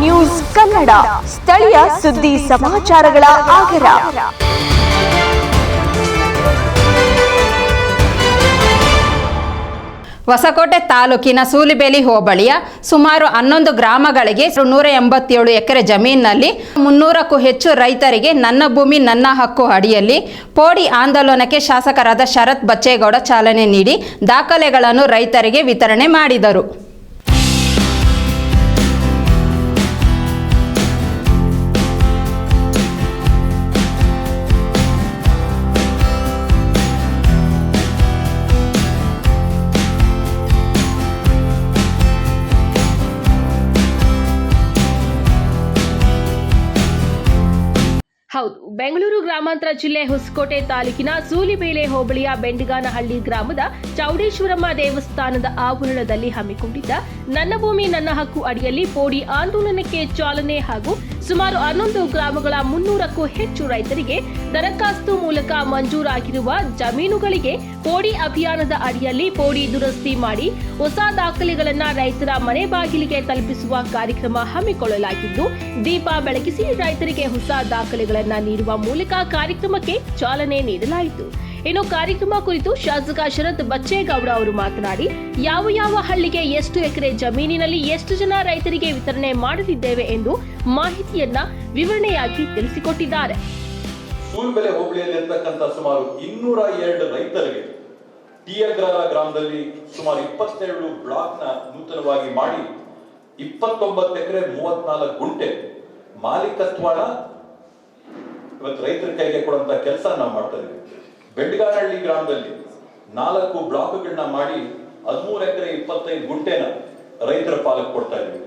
News Kannada. ಸ್ಥಳೀಯ ಸುದ್ದಿ ಸಮಾಚಾರಗಳ ಆಗರ ಹೊಸಕೋಟೆ ತಾಲೂಕಿನ ಸೂಲಿಬೇಲಿ ಹೋಬಳಿಯ ಸುಮಾರು ಹನ್ನೊಂದು ಗ್ರಾಮಗಳಿಗೆ ನೂರ ಎಂಬತ್ತೇಳು ಎಕರೆ ಜಮೀನಿನಲ್ಲಿ ಮುನ್ನೂರಕ್ಕೂ ಹೆಚ್ಚು ರೈತರಿಗೆ ನನ್ನ ಭೂಮಿ, ನನ್ನ ಹಕ್ಕು ಅಡಿಯಲ್ಲಿ ಪೋಡಿ ಆಂದೋಲನಕ್ಕೆ ಶಾಸಕರಾದ ಶರತ್ ಬಚ್ಚೇಗೌಡ ಚಾಲನೆ ನೀಡಿ ದಾಖಲೆಗಳನ್ನು ರೈತರಿಗೆ ವಿತರಣೆ ಮಾಡಿದರು. ಬೆಂಗಳೂರು ಗ್ರಾಮಾಂತರ ಜಿಲ್ಲೆ ಹೊಸಕೋಟೆ ತಾಲೂಕಿನ ಸೂಲಿಬೇಲೆ ಹೋಬಳಿಯ ಬೆಂಡಿಗಾನಹಳ್ಳಿ ಗ್ರಾಮದ ಚೌಡೇಶ್ವರಮ್ಮ ದೇವಸ್ಥಾನದ ಆವರಣದಲ್ಲಿ ಹಮ್ಮಿಕೊಂಡಿದ್ದ ನನ್ನ ಭೂಮಿ ನನ್ನ ಹಕ್ಕು ಅಡಿಯಲ್ಲಿ ಪೋಡಿ ಆಂದೋಲನಕ್ಕೆ ಚಾಲನೆ ಹಾಗೂ ಸುಮಾರು ಹನ್ನೊಂದು ಗ್ರಾಮಗಳ ಮುನ್ನೂರಕ್ಕೂ ಹೆಚ್ಚು ರೈತರಿಗೆ ದರಖಾಸ್ತು ಮೂಲಕ ಮಂಜೂರಾಗಿರುವ ಜಮೀನುಗಳಿಗೆ ಪೋಡಿ ಅಭಿಯಾನದ ಅಡಿಯಲ್ಲಿ ಪೋಡಿ ದುರಸ್ತಿ ಮಾಡಿ ಹೊಸ ದಾಖಲೆಗಳನ್ನ ರೈತರ ಮನೆ ಬಾಗಿಲಿಗೆ ತಲುಪಿಸುವ ಕಾರ್ಯಕ್ರಮ ಹಮ್ಮಿಕೊಳ್ಳಲಾಗಿದ್ದು, ದೀಪ ಬೆಳಗಿಸಿ ರೈತರಿಗೆ ಹೊಸ ದಾಖಲೆಗಳನ್ನ ನೀಡುವ ಮೂಲಕ ಕಾರ್ಯಕ್ರಮಕ್ಕೆ ಚಾಲನೆ ನೀಡಲಾಯಿತು. ಇನ್ನು ಕಾರ್ಯಕ್ರಮ ಕುರಿತು ಶಾಸಕ ಶರತ್ ಬಚ್ಚೇಗೌಡ ಅವರು ಮಾತನಾಡಿ, ಯಾವ ಯಾವ ಹಳ್ಳಿಗೆ ಎಷ್ಟು ಎಕರೆ ಜಮೀನಿನಲ್ಲಿ ಎಷ್ಟು ಜನ ರೈತರಿಗೆ ವಿತರಣೆ ಮಾಡಲಿದ್ದೇವೆ ಎಂದು ಮಾಹಿತಿಯನ್ನ ವಿವರಣೆಯಾಗಿ ತಿಳಿಸಿಕೊಟ್ಟಿದ್ದಾರೆ. ಹೋಬಳಿಯಲ್ಲಿ ಇರ್ತಕ್ಕಂಥ ಸುಮಾರು ಇನ್ನೂರ ಎರಡು ರೈತರಿಗೆ ಟಿಯಗ್ರಾರ ಗ್ರಾಮದಲ್ಲಿ ಸುಮಾರು ಇಪ್ಪತ್ತೆರಡು ಬ್ಲಾಕ್ನ ನೂತನವಾಗಿ ಮಾಡಿ ಇಪ್ಪತ್ತೊಂಬತ್ತು ಎಕರೆ ಮೂವತ್ನಾಲ್ಕು ಗುಂಟೆ ಮಾಲೀಕತ್ವನ ಇವತ್ತು ರೈತರ ಕೈಗೆ ಕೊಡುವಂತ ಕೆಲಸ ನಾವು ಮಾಡ್ತಾ ಇದೀವಿ. ಬೆಡ್ಗಾನಹಳ್ಳಿ ಗ್ರಾಮದಲ್ಲಿ ನಾಲ್ಕು ಬ್ಲಾಕ್ಗಳನ್ನ ಮಾಡಿ ಹದಿಮೂರು ಎಕರೆ ಇಪ್ಪತ್ತೈದು ಗುಂಟೆನ ರೈತರ ಪಾಲಕ್ ಕೊಡ್ತಾ ಇದ್ವಿ.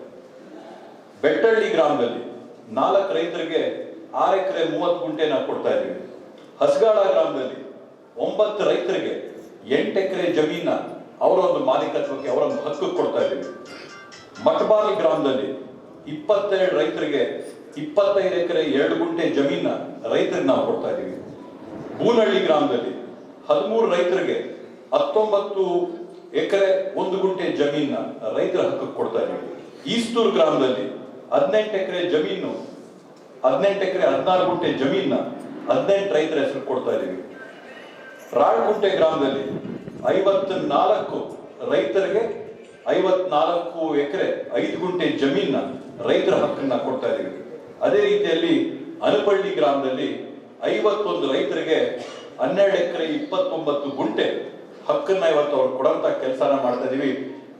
ಬೆಟ್ಟಳ್ಳಿ ಗ್ರಾಮದಲ್ಲಿ ನಾಲ್ಕು ರೈತರಿಗೆ ಆರು ಎಕರೆ ಮೂವತ್ತು ಗುಂಟೆನ ಕೊಡ್ತಾ ಇದ್ವಿ. ಹಸಗಾಳ ಗ್ರಾಮದಲ್ಲಿ ಒಂಬತ್ತು ರೈತರಿಗೆ ಎಂಟು ಎಕರೆ ಜಮೀನ ಅವರೊಂದು ಮಾಲೀಕತ್ವಕ್ಕೆ, ಅವರೊಂದು ಹಕ್ಕು ಕೊಡ್ತಾ ಇದೀವಿ. ಮಠಬಾಲಿ ಗ್ರಾಮದಲ್ಲಿ ಇಪ್ಪತ್ತೆರಡು ರೈತರಿಗೆ ಇಪ್ಪತ್ತೈದು ಎಕರೆ ಎರಡು ಗುಂಟೆ ಜಮೀನ ರೈತರಿಗೆ ನಾವು ಕೊಡ್ತಾ ಇದೀವಿ. ಬೂನಹಳ್ಳಿ ಗ್ರಾಮದಲ್ಲಿ ಹದಿಮೂರು ರೈತರಿಗೆ ಹತ್ತೊಂಬತ್ತು ಎಕರೆ ಒಂದು ಗುಂಟೆ ಜಮೀನ ರೈತರ ಹಕ್ಕಕ್ಕೆ ಕೊಡ್ತಾ ಈಸ್ತೂರು ಗ್ರಾಮದಲ್ಲಿ ಹದಿನೆಂಟು ಎಕರೆ ಜಮೀನು, ಹದಿನೆಂಟು ಎಕರೆ, ಹದಿನಾರು ಗುಂಟೆ ಜಮೀನ ಹದಿನೆಂಟು ರೈತರ ಹೆಸರು ಕೊಡ್ತಾ ಇದ್ದೀವಿ. ರಾಳ್ಗುಂಟೆ ಗ್ರಾಮದಲ್ಲಿ ಐವತ್ ನಾಲ್ಕು ರೈತರಿಗೆ ಐವತ್ನಾಲ್ಕು ಎಕರೆ, ಐದು ಗುಂಟೆ ಜಮೀನ ರೈತರ ಹಕ್ಕನ್ನ ಕೊಡ್ತಾ ಇದ್ದೀವಿ. ಅದೇ ರೀತಿಯಲ್ಲಿ ಅನಪಳ್ಳಿ ಗ್ರಾಮದಲ್ಲಿ ಐವತ್ತೊಂದು ರೈತರಿಗೆ ಹನ್ನೆರಡು ಎಕರೆ ಇಪ್ಪತ್ತೊಂಬತ್ತು ಗುಂಟೆ ಹಕ್ಕನ್ನ ಇವತ್ತು ಅವ್ರು ಕೊಡಂತ ಕೆಲಸನ ಮಾಡ್ತಾ ಇದೀವಿ.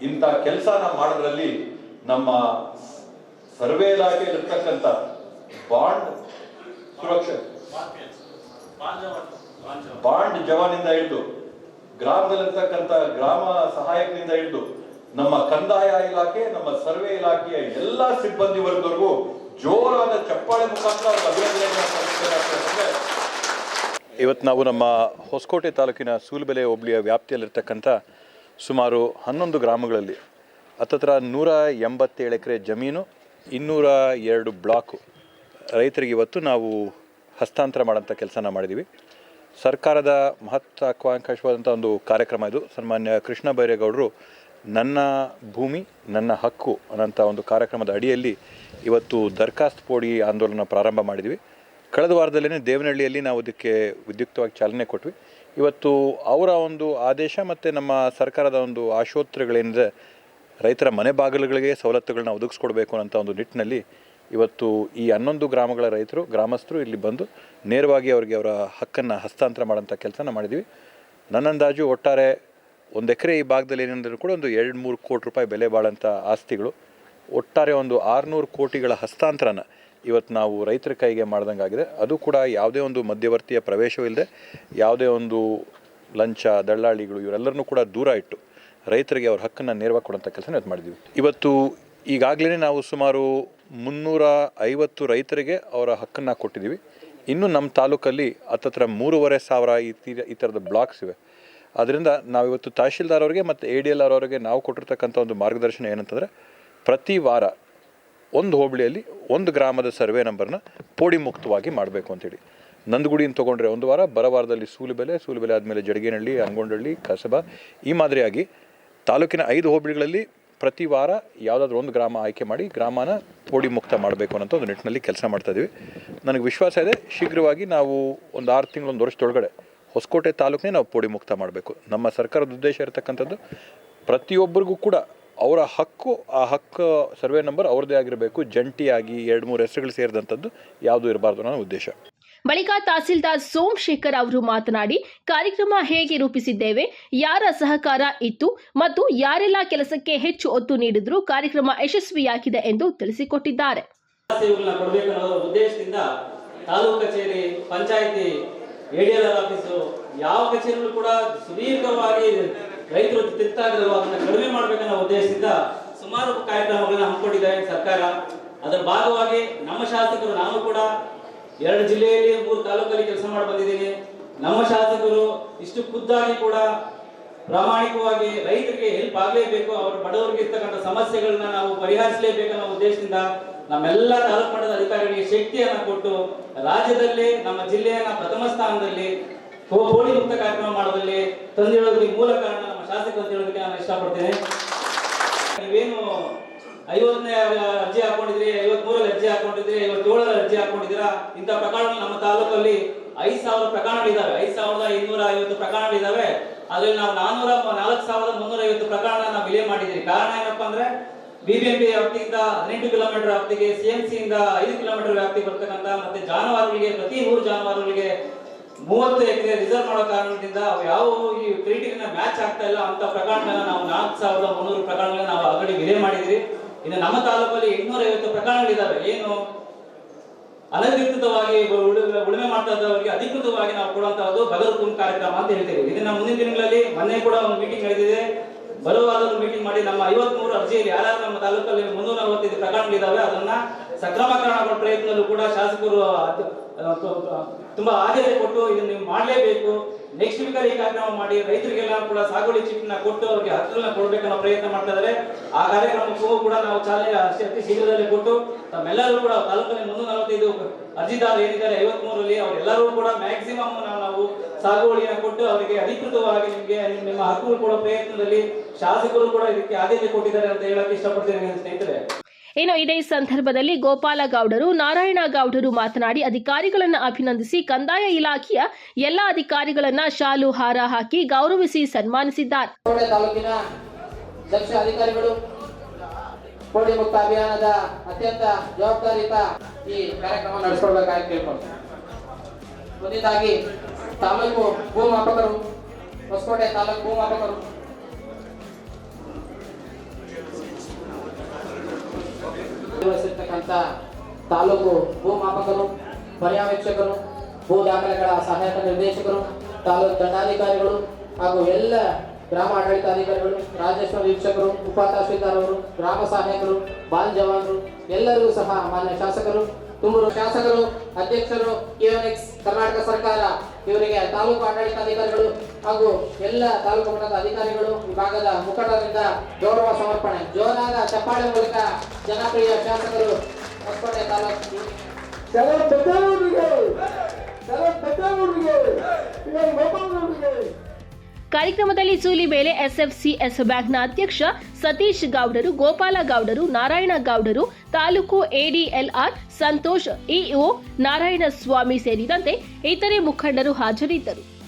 ಇಂಥ ಕೆಲಸನ ಮಾಡೋದ್ರಲ್ಲಿ ನಮ್ಮ ಸರ್ವೆ ಇಲಾಖೆಯಲ್ಲಿರ್ತಕ್ಕಂಥ ಬಾಂಡ್ ಸುರಕ್ಷೆ, ಬಾಂಡ್ ಜವಾನಿಂದ ಹಿಡಿದು ಗ್ರಾಮದಲ್ಲಿರ್ತಕ್ಕಂಥ ಗ್ರಾಮ ಸಹಾಯಕನಿಂದ ಹಿಡಿದು ನಮ್ಮ ಕಂದಾಯ ಇಲಾಖೆ, ನಮ್ಮ ಸರ್ವೆ ಇಲಾಖೆಯ ಎಲ್ಲ ಸಿಬ್ಬಂದಿ ವರ್ಗದವರೆಗೂ ಜೋರಾದ ಚಪ್ಪಾಳೆ ಮುಖಾಂತರ. ಇವತ್ತು ನಾವು ನಮ್ಮ ಹೊಸಕೋಟೆ ತಾಲೂಕಿನ ಸೂಲಬೆಲೆ ಹೋಬಳಿಯ ವ್ಯಾಪ್ತಿಯಲ್ಲಿರ್ತಕ್ಕಂಥ ಸುಮಾರು ಹನ್ನೊಂದು ಗ್ರಾಮಗಳಲ್ಲಿ ಹತ್ತತ್ರ ನೂರ ಎಂಬತ್ತೇಳು ಎಕರೆ ಜಮೀನು, ಇನ್ನೂರ ಎರಡು ಬ್ಲಾಕು ರೈತರಿಗೆ ಇವತ್ತು ನಾವು ಹಸ್ತಾಂತರ ಮಾಡೋಂಥ ಕೆಲಸನ ಮಾಡಿದ್ದೀವಿ ಸರ್ಕಾರದ ಮಹತ್ವಾಕಾಂಕ್ಷವಾದಂಥ ಒಂದು ಕಾರ್ಯಕ್ರಮ ಇದು ಸನ್ಮಾನ್ಯ ಕೃಷ್ಣ ಬೈರೇಗೌಡರು ನನ್ನ ಭೂಮಿ, ನನ್ನ ಹಕ್ಕು ಅನ್ನೋಂಥ ಒಂದು ಕಾರ್ಯಕ್ರಮದ ಅಡಿಯಲ್ಲಿ ಇವತ್ತು ದರ್ಖಾಸ್ತ್ ಪೋಡಿ ಆಂದೋಲನ ಪ್ರಾರಂಭ ಮಾಡಿದ್ವಿ. ಕಳೆದ ವಾರದಲ್ಲೇ ದೇವನಹಳ್ಳಿಯಲ್ಲಿ ನಾವು ಅದಕ್ಕೆ ವಿದ್ಯುಕ್ತವಾಗಿ ಚಾಲನೆ ಕೊಟ್ವಿ. ಇವತ್ತು ಅವರ ಒಂದು ಆದೇಶ ಮತ್ತು ನಮ್ಮ ಸರ್ಕಾರದ ಒಂದು ಆಶೋತ್ತರಗಳೇನಿದೆ, ರೈತರ ಮನೆ ಬಾಗಿಲುಗಳಿಗೆ ಸವಲತ್ತುಗಳನ್ನ ಒದಗಿಸ್ಕೊಡ್ಬೇಕು ಅನ್ನೋಂಥ ಒಂದು ನಿಟ್ಟಿನಲ್ಲಿ ಇವತ್ತು ಈ ಹನ್ನೊಂದು ಗ್ರಾಮಗಳ ರೈತರು, ಗ್ರಾಮಸ್ಥರು ಇಲ್ಲಿ ಬಂದು ನೇರವಾಗಿ ಅವರಿಗೆ ಅವರ ಹಕ್ಕನ್ನು ಹಸ್ತಾಂತರ ಮಾಡೋಂಥ ಕೆಲಸನ ಮಾಡಿದ್ವಿ. ನನ್ನ ಅಂದಾಜು ಒಟ್ಟಾರೆ ಒಂದು ಎಕರೆ ಈ ಭಾಗದಲ್ಲಿ ಏನಂದರೂ ಕೂಡ ಒಂದು ಎರಡು ಮೂರು ಕೋಟಿ ರೂಪಾಯಿ ಬೆಲೆ ಬಾಳಂಥ ಆಸ್ತಿಗಳು. ಒಟ್ಟಾರೆ ಒಂದು ಆರುನೂರು ಕೋಟಿಗಳ ಹಸ್ತಾಂತರನ ಇವತ್ತು ನಾವು ರೈತರ ಕೈಗೆ ಮಾಡ್ದಂಗಾಗಿದೆ. ಅದು ಕೂಡ ಯಾವುದೇ ಒಂದು ಮಧ್ಯವರ್ತಿಯ ಪ್ರವೇಶವಿಲ್ಲದೆ, ಯಾವುದೇ ಒಂದು ಲಂಚ, ದಳ್ಳಾಳಿಗಳು ಇವರೆಲ್ಲರನ್ನೂ ಕೂಡ ದೂರ ಇಟ್ಟು ರೈತರಿಗೆ ಅವ್ರ ಹಕ್ಕನ್ನು ನೇರವಾಗಿ ಕೊಡೋಂಥ ಕೆಲಸ ಇವತ್ತು ಮಾಡಿದ್ದೀವಿ ಇವತ್ತು ಈಗಾಗಲೇ ನಾವು ಸುಮಾರು ಮುನ್ನೂರ ಐವತ್ತು ರೈತರಿಗೆ ಅವರ ಹಕ್ಕನ್ನು ಕೊಟ್ಟಿದ್ದೀವಿ ಇನ್ನು ನಮ್ಮ ತಾಲೂಕಲ್ಲಿ ಹತ್ತತ್ರ ಮೂರುವರೆ ಸಾವಿರ ಈ ಈ ಥರದ ಬ್ಲಾಕ್ಸ್ ಇವೆ. ಅದರಿಂದ ನಾವಿವತ್ತು ತಹಶೀಲ್ದಾರ್ ಅವರಿಗೆ ಮತ್ತು ಎ ಡಿ ಎಲ್ ಆರ್ ಅವರಿಗೆ ನಾವು ಕೊಟ್ಟಿರ್ತಕ್ಕಂಥ ಒಂದು ಮಾರ್ಗದರ್ಶನ ಏನಂತಂದರೆ ಪ್ರತಿ ವಾರ ಒಂದು ಹೋಬಳಿಯಲ್ಲಿ ಒಂದು ಗ್ರಾಮದ ಸರ್ವೆ ನಂಬರ್ನ ಪೋಡಿ ಮುಕ್ತವಾಗಿ ಮಾಡಬೇಕು ಅಂತೇಳಿ ನಂದಗುಡಿನ ತೊಗೊಂಡ್ರೆ ಒಂದು ವಾರ, ಬರವಾರದಲ್ಲಿ ಸೂಲುಬೆಲೆ ಸೂಲುಬೆಲೆ ಆದಮೇಲೆ ಜಡಗೇನಹಳ್ಳಿ ಅಂಗೊಂಡಹಳ್ಳಿ ಕಸಬಾ ಈ ಮಾದರಿಯಾಗಿ ತಾಲೂಕಿನ ಐದು ಹೋಬಳಿಗಳಲ್ಲಿ ಪ್ರತಿ ವಾರ ಯಾವುದಾದ್ರೂ ಒಂದು ಗ್ರಾಮ ಆಯ್ಕೆ ಮಾಡಿ ಗ್ರಾಮನ ಪೋಡಿ ಮುಕ್ತ ಮಾಡಬೇಕು ಅನ್ನೋ ಒಂದು ನಿಟ್ಟಿನಲ್ಲಿ ಕೆಲಸ ಮಾಡ್ತಾ ಇದ್ದೀವಿ ನನಗೆ ವಿಶ್ವಾಸ ಇದೆ, ಶೀಘ್ರವಾಗಿ ನಾವು ಒಂದು ಆರು ತಿಂಗಳು, ಒಂದು ವರ್ಷದೊಳಗಡೆ ಹೊಸಕೋಟೆ ತಾಲೂಕನ್ನೇ ನಾವು ಪೋಡಿ ಮುಕ್ತ ಮಾಡಬೇಕು. ನಮ್ಮ ಸರ್ಕಾರದ ಉದ್ದೇಶ ಇರತಕ್ಕಂಥದ್ದು ಪ್ರತಿಯೊಬ್ಬರಿಗೂ ಕೂಡ ಅವರ ಹಕ್ಕು ಆ ಹಕ್ಕು ಸರ್ವೆ ನಂಬರ್ ಅವ್ರದ್ದೇ ಆಗಿರಬೇಕು. ಜಂಟಿಯಾಗಿ ಎರಡು ಮೂರು ಹೆಸರುಗಳು ಸೇರಿದಂಥದ್ದು ಯಾವುದು ಇರಬಾರ್ದು ಅನ್ನೋ ಉದ್ದೇಶ. ಬಳಿಕ ತಹಸೀಲ್ದಾರ್ ಸೋಮಶೇಖರ್ ಅವರು ಮಾತನಾಡಿ ಕಾರ್ಯಕ್ರಮ ಹೇಗೆ ರೂಪಿಸಿದ್ದೇವೆ ಯಾರ ಸಹಕಾರ ಇತ್ತು ಮತ್ತು ಯಾರೆಲ್ಲ ಕೆಲಸಕ್ಕೆ ಹೆಚ್ಚು ಒತ್ತು ನೀಡಿದ್ರು ಕಾರ್ಯಕ್ರಮ ಯಶಸ್ವಿಯಾಗಿದೆ ಎಂದು ತಿಳಿಸಿಕೊಟ್ಟಿದ್ದಾರೆ. ತಾಲೂಕು ಕಚೇರಿ ಪಂಚಾಯತಿ ಎಡಿಎಲ್ ಆಫೀಸು ಯಾವ ಕಚೇರಿಯಲ್ಲೂ ಕೂಡ ಸುದೀರ್ಘವಾಗಿ ರೈತರು ಇರೋ ಅದನ್ನ ಕಡಿಮೆ ಮಾಡ್ಬೇಕನ್ನೋ ಉದ್ದೇಶದಿಂದ ಸುಮಾರು ಕಾರ್ಯಕ್ರಮಗಳನ್ನ ಹಮ್ಮಿಕೊಂಡಿದ್ದಾರೆ ಸರ್ಕಾರ. ಅದರ ಭಾಗವಾಗಿ ನಮ್ಮ ಶಾಸಕರು, ನಾನು ಕೂಡ ಎರಡು ಜಿಲ್ಲೆಯಲ್ಲಿ ಮೂರು ತಾಲೂಕಲ್ಲಿ ಕೆಲಸ ಮಾಡಿ ಬಂದಿದ್ದೀನಿ. ನಮ್ಮ ಶಾಸಕರು ಇಷ್ಟು ಖುದ್ದಾಗಿ ಕೂಡ ಪ್ರಾಮಾಣಿಕವಾಗಿ ರೈತರಿಗೆ ಹೆಲ್ಪ್ ಆಗಲೇಬೇಕು, ಅವರ ಬಡವರಿಗೆ ಇರ್ತಕ್ಕಂಥ ಸಮಸ್ಯೆಗಳನ್ನ ನಾವು ಪರಿಹರಿಸಲೇಬೇಕನ್ನೋ ಉದ್ದೇಶದಿಂದ ನಮ್ಮೆಲ್ಲ ತಾಲೂಕು ಮಟ್ಟದ ಅಧಿಕಾರಿಗಳಿಗೆ ಶಕ್ತಿಯನ್ನ ಕೊಟ್ಟು ರಾಜ್ಯದಲ್ಲಿ, ನಮ್ಮ ಜಿಲ್ಲೆಯನ್ನ ಪ್ರಥಮ ಸ್ಥಾನದಲ್ಲಿ ಹೋಳಿ ಮುಕ್ತ ಕಾರ್ಯಕ್ರಮ ಮಾಡೋದಲ್ಲಿ ತಂದಿಡೋದಕ್ಕೆ ಮೂಲ ಕಾರಣ ನಮ್ಮ ಶಾಸಕರು ಅಂತ ಹೇಳೋದಕ್ಕೆ ನಾನು ಇಷ್ಟಪಡ್ತೇನೆ. ನೀವೇನು ಐವತ್ತನೇ ಅರ್ಜಿ ಹಾಕೊಂಡಿದ್ರಿ ಐವತ್ಮೂರಲ್ಲಿ ಅರ್ಜಿ ಹಾಕೊಂಡಿದ್ರಿ ಐವತ್ತೇಳರಲ್ಲಿ ಅರ್ಜಿ ಹಾಕೊಂಡಿದ್ದೀರಾ? ಇಂಥ ಪ್ರಕರಣಗಳು ನಮ್ಮ ತಾಲೂಕಲ್ಲಿ ಐದು ಸಾವಿರ ಪ್ರಕರಣಗಳಿದ್ದಾವೆ. ಐದು ಸಾವಿರದ ಇನ್ನೂರ ಐವತ್ತು ಪ್ರಕರಣಗಳಿದ್ದಾವೆ. ಅದರಲ್ಲಿ ನಾವು ನಾನೂರ, ನಾಲ್ಕು ಸಾವಿರದ ಮುನ್ನೂರ ಐವತ್ತು ಪ್ರಕರಣ ನಾವು ವಿಲೇ ಮಾಡಿದ್ದೀವಿ ಕಾರಣ ಏನಪ್ಪಾ ಅಂದ್ರೆ ಬಿಬಿಎಂಪಿ ವ್ಯಾಪ್ತಿಯಿಂದ ಹದಿನೆಂಟು ಕಿಲೋಮೀಟರ್ ವ್ಯಾಪ್ತಿಗೆ ಸಿಎಂಸಿ ಇಂದ ಐದು ಕಿಲೋಮೀಟರ್ ವ್ಯಾಪ್ತಿ ಬರ್ತಕ್ಕಂಥ ಮತ್ತೆ ಜಾನುವಾರುಗಳಿಗೆ, ಪ್ರತಿ ಮೂರು ಜಾನುವಾರುಗಳಿಗೆ ಮೂವತ್ತು ಎಕರೆ ರಿಸರ್ವ್ ಮಾಡೋ ಕಾರಣದಿಂದ ಯಾವ ಈ ಕ್ರೀಡೆಗಳನ್ನ ಮ್ಯಾಚ್ ಆಗ್ತಾ ಇಲ್ಲ ಅಂತ ಪ್ರಕರಣಗಳನ್ನ ನಾವು ನಾಲ್ಕು ಸಾವಿರದ ಮುನ್ನೂರು ಪ್ರಕರಣಗಳನ್ನ ನಾವು ಆಲ್ರೆಡಿ ವಿಲೇ ಮಾಡಿದ್ರಿ ಇನ್ನು ನಮ್ಮ ತಾಲೂಕಲ್ಲಿ ಎಂಟುನೂರ ಐವತ್ತು ಪ್ರಕರಣಗಳಿದಾವೆ. ಏನು? ಅನಧಿಕೃತವಾಗಿ ಉಳುಮೆ ಮಾಡ್ತಾ ಇದ್ದವರಿಗೆ ಅಧಿಕೃತವಾಗಿ ನಾವು ಕೊಡುವಂತಹದ್ದು ಬಗಲ್ ಕುಂ ಕಾರ್ಯಕ್ರಮ ಅಂತ ಹೇಳ್ತೇವೆ. ಇದನ್ನ ಮುಂದಿನ ದಿನಗಳಲ್ಲಿ ಮೊನ್ನೆ ಕೂಡ ಒಂದು ಮೀಟಿಂಗ್ ನಡೆದಿದೆ. ಬರುವಾದ ಮೀಟಿಂಗ್ ಮಾಡಿ ನಮ್ಮ ಐವತ್ಮೂರು ಅರ್ಜಿಯಲ್ಲಿ ಯಾರ್ಯಾರು ನಮ್ಮ ತಾಲೂಕಲ್ಲಿ ಮುನ್ನೂರ ನಲವತ್ತೈದು ಪ್ರಕರಣಗಳಿದ್ದಾವೆ ಅದನ್ನ ಸಕ್ರಮಕರಣ ಮಾಡೋ ಪ್ರಯತ್ನದಲ್ಲೂ ಕೂಡ ಶಾಸಕರು ತುಂಬಾ ಆದ್ಯತೆ ಕೊಟ್ಟು ಇದನ್ನ ನೀವು ಮಾಡಲೇಬೇಕು. ನೆಕ್ಸ್ಟ್ ವೀಕ್ ಈ ಕಾರ್ಯಕ್ರಮ ಮಾಡಿ ರೈತರಿಗೆಲ್ಲ ಕೂಡ ಸಾಗುವಳಿ ಚೀಟಿನ ಕೊಟ್ಟು ಅವ್ರಿಗೆ ಹಕ್ಕುಗಳನ್ನ ಕೊಡ್ಬೇಕನ್ನೋ ಪ್ರಯತ್ನ ಮಾಡ್ತಾ ಇದ್ದಾರೆ ಆ ಕಾರ್ಯಕ್ರಮಕ್ಕೂ ಕೂಡ ನಾವು ಚಾಲನೆ ಶಕ್ತಿ ಶೀಘ್ರದಲ್ಲೇ ಕೊಟ್ಟು ತಮ್ಮೆಲ್ಲರೂ ಕೂಡ ತಾಲೂಕಲ್ಲಿ ಮುನ್ನೂರ ನಲವತ್ತೈದು ಅರ್ಜಿದಾರ ಏನಿದ್ದಾರೆ ಐವತ್ಮೂರಲ್ಲಿ ಅವರೆಲ್ಲರೂ ಕೂಡ ಮ್ಯಾಕ್ಸಿಮಮ್ ನಾವು ಸಾಗುವಳಿಯನ್ನು ಕೊಟ್ಟು ಅವರಿಗೆ ಅಧಿಕೃತವಾಗಿ ನಿಮಗೆ ನಿಮ್ಮ ಹಕ್ಕುಗಳು ಕೊಡೋ ಪ್ರಯತ್ನದಲ್ಲಿ ಶಾಸಕರು ಕೂಡ ಇದಕ್ಕೆ ಆದ್ಯತೆ ಕೊಟ್ಟಿದ್ದಾರೆ ಅಂತ ಹೇಳಕ್ಕೆ ಇಷ್ಟಪಡ್ತೇನೆ ನನ್ನ ಸ್ನೇಹಿತರೆ. ಇನ್ನು ಇದೇ ಸಂದರ್ಭದಲ್ಲಿ ಗೋಪಾಲ ಗೌಡರು ನಾರಾಯಣ ಗೌಡರು ಮಾತನಾಡಿ ಅಧಿಕಾರಿಗಳನ್ನು ಅಭಿನಂದಿಸಿ ಕಂದಾಯ ಇಲಾಖೆಯ ಎಲ್ಲ ಅಧಿಕಾರಿಗಳನ್ನ ಶಾಲು ಹಾರ ಹಾಕಿ ಗೌರವಿಸಿ ಸನ್ಮಾನಿಸಿದ್ದಾರೆ. ತಾಲೂಕಿನ ದಕ್ಷ ಅಧಿಕಾರಿಗಳು ಕೋಡಿ ಮುಕ್ತ ಅಭಿಯಾನದ ಅತ್ಯಂತ ಜವಾಬ್ದಾರಿಯುತ ಈ ಕಾರ್ಯಕ್ರಮ ನಡೆಸಿಕೊಳ್ಬೇಕಾಗಿ ಕೇಳ್ಕೊಂಡು ಮುಂದಿದ್ದಾಗಿ ತಾಲೂಕು ಭೂಮಾಪಕರು ಹೊಸಕೋಟೆ ತಾಲೂಕು ಭೂಮಾಪಕರು ನಿರ್ವಹಿಸಿರ್ತಕ್ಕಂಥ ತಾಲೂಕು ಭೂಮಾಪಕರು, ಪರ್ಯವೇಕ್ಷಕರು, ಭೂ ದಾಖಲೆಗಳ ಸಹಾಯಕ ನಿರ್ದೇಶಕರು, ತಾಲೂಕು ದಂಡಾಧಿಕಾರಿಗಳು ಹಾಗೂ ಎಲ್ಲ ಗ್ರಾಮ ಆಡಳಿತಾಧಿಕಾರಿಗಳು ರಾಜಸ್ವ ವೀಕ್ಷಕರು ಉಪ ತಹಸೀಲ್ದಾರ್ ಅವರು, ಗ್ರಾಮ ಸಹಾಯಕರು, ಬಾಲ್ ಜವಾನರು, ಎಲ್ಲರಿಗೂ ಸಹ ಮಾನ್ಯ ಶಾಸಕರು ತುಮೂರು ಶಾಸಕರು, ಅಧ್ಯಕ್ಷರು ಕಿಯೋನಿಕ್ಸ್ ಕರ್ನಾಟಕ ಸರ್ಕಾರ, ಇವರಿಗೆ ತಾಲೂಕು ಆಡಳಿತಾಧಿಕಾರಿಗಳು ಹಾಗೂ ಎಲ್ಲ ತಾಲೂಕು ಮಟ್ಟದ ಅಧಿಕಾರಿಗಳು ವಿಭಾಗದ ಮುಖಂಡರಿಂದ ಗೌರವ ಸಮರ್ಪಣೆ. ಜೋರಾದ ಚಪ್ಪಾಳೆ ಮೂಲಕ ಜನಪ್ರಿಯ ಶಾಸಕರು ಹೊಸಕೋಟೆ ತಾಲೂಕು ಕಾರ್ಯಕ್ರಮದಲ್ಲಿ ಸೂಲಿಬೇಲೆ ಎಸ್ಎಫ್ಸಿಎಸ್ ಬ್ಯಾಂಕ್ನ ಅಧ್ಯಕ್ಷ ಸತೀಶ್ ಗೌಡರು, ಗೋಪಾಲ ಗೌಡರು, ನಾರಾಯಣ ಗೌಡರು, ತಾಲೂಕು ಎಡಿಎಲ್ಆರ್ ಸಂತೋಷ್, ಇಒ ನಾರಾಯಣ ಸ್ವಾಮಿ ಸೇರಿದಂತೆ ಇತರೆ ಮುಖಂಡರು ಹಾಜರಿದ್ದರು.